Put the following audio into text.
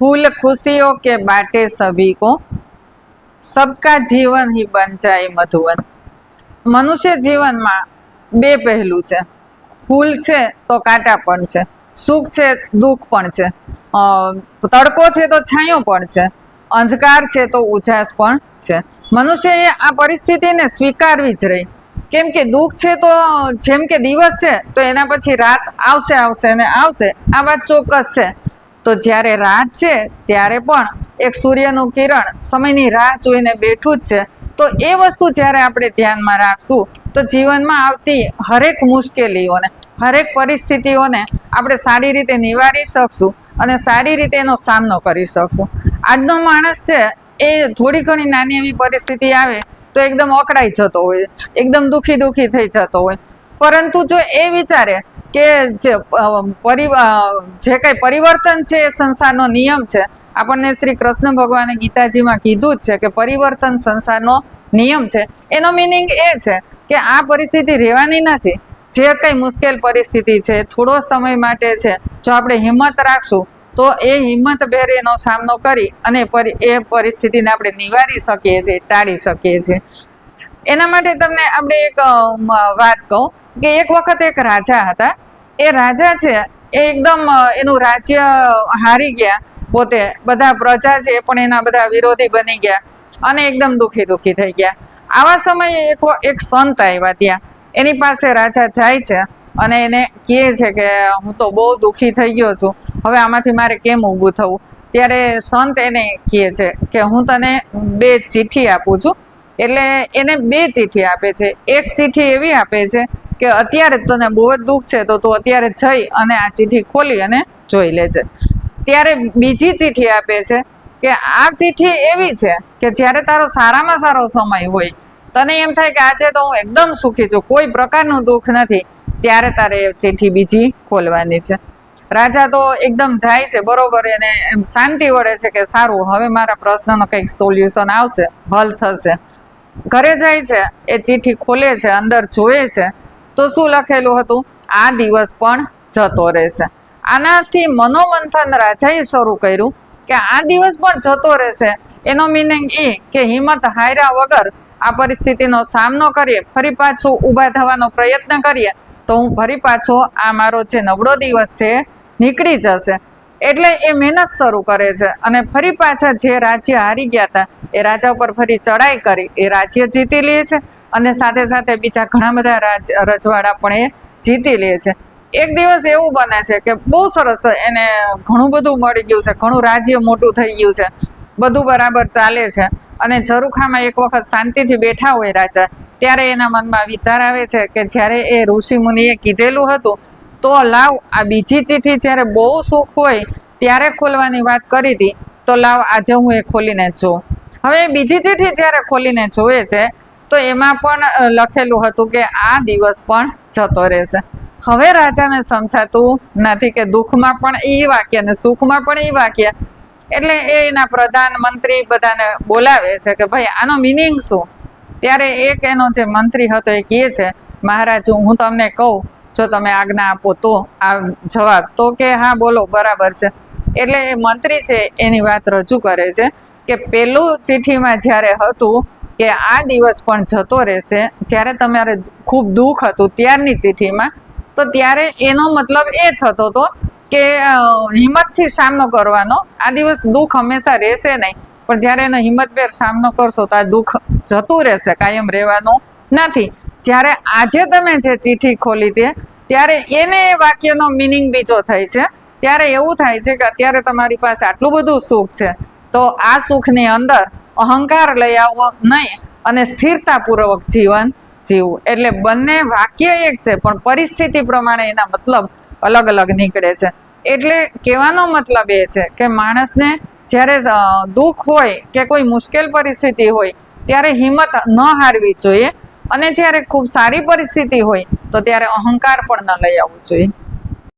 फूल खुशियों के बाटे सभी को सबका जीवन ही बन जाए मधुवन મનુષ્ય જીવનમાં બે પહેલું છે ફૂલ છે તો કાંટા પણ છે સુખ છે દુઃખ પણ છે અ, તડકો છે તો છાંયો પણ છે અંધકાર છે તો ઉજાસ પણ છે મનુષ્યએ આ પરિસ્થિતિને સ્વીકારવી જ રહી કેમ કે દુઃખ છે તો જેમ કે દિવસ છે તો એના પછી રાત આવશે આવશે ને આવશે આ વાત ચોક્કસ છે તો જ્યારે રાત છે, ત્યારે પણ એક સૂર્યનું કિરણ સમયની રાહ જોઈને બેઠું જ છે. તો એ વસ્તુ જ્યારે આપણે ધ્યાનમાં રાખશું, તો જીવનમાં આવતી હરેક મુશ્કેલીઓને, હરેક પરિસ્થિતિઓને આપણે સારી રીતે નિવારી શકશું અને સારી રીતે એનો સામનો કરી શકશું. આજનો માણસ છે, એ થોડી ઘણી નાની એવી પરિસ્થિતિ આવે, તો એકદમ અકળાઈ જતો હોય, એકદમ દુઃખી દુઃખી થઈ જતો હોય. પરંતુ જો એ વિચારે કે જે જે કંઈ પરિવર્તન છે એ સંસારનો નિયમ છે. આપણને શ્રી કૃષ્ણ ભગવાને ગીતાજીમાં કીધું જ છે કે પરિવર્તન સંસારનો નિયમ છે. એનો મિનિંગ એ છે કે આ પરિસ્થિતિ રહેવાની નથી. જે કંઈ મુશ્કેલ પરિસ્થિતિ છે, થોડો સમય માટે છે, જો આપણે હિંમત રાખશું, તો એ હિંમતભેર એનો સામનો કરી અને એ પરિસ્થિતિને આપણે નિવારી શકીએ છીએ, ટાળી શકીએ છીએ. એના માટે તમને આપણે એક વાત કહું કે એક વખત એક રાજા હતા. એ રાજા છે, એ એકદમ એનું રાજ્ય હારી ગયા પોતે. બધા પ્રજા છે પણ એના બધા વિરોધી બની ગયા અને એકદમ દુઃખી દુઃખી થઈ ગયા. આવા સમયે એક એક સંત આવ્યા ત્યાં. એની પાસે રાજા જાય છે અને એને કહે છે કે, હું તો બહુ દુઃખી થઈ ગયો છું. હવે આમાંથી મારે કેમ ઊભું થવું? ત્યારે સંત એને કહે છે કે, હું તને બે ચિઠ્ઠી આપું છું. એટલે એને બે ચિઠ્ઠી આપે છે. એક ચિઠ્ઠી એવી આપે છે કે અત્યારે તને બહુ જ દુઃખ છે, તો તું અત્યારે જઈ અને આ ચિઠ્ઠી ખોલી અને જોઈ લેજે. ત્યારે બીજી ચિઠ્ઠી આપે છે કે આ ચિઠ્ઠી એવી છે કે જ્યારે તારો સારામાં સારો સમય હોય, તને એમ થાય કે આજે તો હું એકદમ સુખી છું, કોઈ પ્રકારનું દુઃખ નથી, ત્યારે તારે એ ચિઠ્ઠી બીજી ખોલવાની છે. રાજા તો એકદમ જાય છે, બરોબર એને એમ શાંતિ વળે છે કે સારું, હવે મારા પ્રશ્નનો કંઈક સોલ્યુશન આવશે, હલ થશે. ઘરે જાય છે, એ ચિઠ્ઠી ખોલે છે, અંદર જોવે છે, તો શું લખેલું હતું? આ દિવસ પણ જતો રહેશે. આનાથી મનોમંથન રાજાએ શરૂ કર્યું કે આ દિવસ પણ જતો રહેશે. એનો મિનિંગ એ કે હિંમત હાર્યા વગર આ પરિસ્થિતિનો સામનો કરીએ, ફરી પાછું ઊભા થવાનો પ્રયત્ન કરીએ, તો હું ફરી પાછો આ મારો જે નબળો દિવસ છે, નીકળી જશે. એટલે એ મહેનત શરૂ કરે છે અને ફરી પાછા જે રાજ્ય હારી ગયા હતા એ રાજા ઉપર ફરી ચડાઈ કરી, એ રાજ્ય જીતી લે છે અને સાથે સાથે બીજા ઘણા બધા રાજ, રજવાડા પણ એ જીતી લે છે. એક દિવસ એવું બને છે કે બહુ સરસ એને ઘણું બધું મળી ગયું છે, ઘણું રાજ્ય મોટું થઈ ગયું છે, બધું બરાબર ચાલે છે અને ઝરૂખામાં એક વખત શાંતિથી બેઠા હોય રાજા, ત્યારે એના મનમાં વિચાર આવે છે કે જ્યારે એ ઋષિ મુનિએ કીધેલું હતું, તો લાવ આ બીજી ચિઠ્ઠી જ્યારે બહુ સુખ હોય, ત્યારે ખોલવાની વાત કરી હતી, તો લાવ આજે હું એ ખોલીને જોઉં. હવે બીજી ચીઠી જ્યારે ખોલીને જોવે છે, તો એમાં પણ લખેલું હતું કે આ દિવસ પણ જતો રહેશે. હવે રાજાને સમજાતું નથી કે દુઃખમાં પણ એ વાક્ય ને સુખમાં પણ એ વાક્ય. એટલે એના પ્રધાન મંત્રી બધાને બોલાવે છે કે ભાઈ, આનો મિનિંગ શું? ત્યારે એક એનો જે મંત્રી હતો એ કહે છે, મહારાજ, હું તમને કહું, જો તમે આજ્ઞા આપો તો આ જવાબ. તો કે, હા, બોલો, બરાબર છે. એટલે એ મંત્રી છે, એની વાત રજૂ કરે છે. કે પેલું ચિઠ્ઠીમાં જ્યારે હતું કે આ દિવસ પણ જતો રહેશે, જ્યારે તમારે ખૂબ દુઃખ હતું ત્યારની ચિઠ્ઠીમાં, તો ત્યારે એનો મતલબ એ થતો હતો કે હિંમતથી સામનો કરવાનો. આ દિવસ દુઃખ હંમેશા રહેશે નહીં, પણ જ્યારે એનો હિંમતભેર સામનો કરશો તો આ દુઃખ જતું રહેશે, કાયમ રહેવાનું નથી. જ્યારે આજે તમે જે ચિઠ્ઠી ખોલી તે, ત્યારે એને એ વાક્યનો મિનિંગ બીજો થાય છે. ત્યારે એવું થાય છે કે અત્યારે તમારી પાસે આટલું બધું સુખ છે તો આ સુખની અંદર અહંકાર લઈ આવવો નહીં અને સ્થિરતાપૂર્વક જીવન જીવવું. એટલે બંને વાક્ય એક છે, પણ પરિસ્થિતિ પ્રમાણે એના મતલબ અલગ અલગ નીકળે છે. એટલે કહેવાનો મતલબ એ છે કે માણસને જ્યારે દુઃખ હોય કે કોઈ મુશ્કેલ પરિસ્થિતિ હોય, ત્યારે હિંમત ન હારવી જોઈએ અને જ્યારે ખૂબ સારી પરિસ્થિતિ હોય, તો ત્યારે અહંકાર પણ ન લઈ આવવું જોઈએ.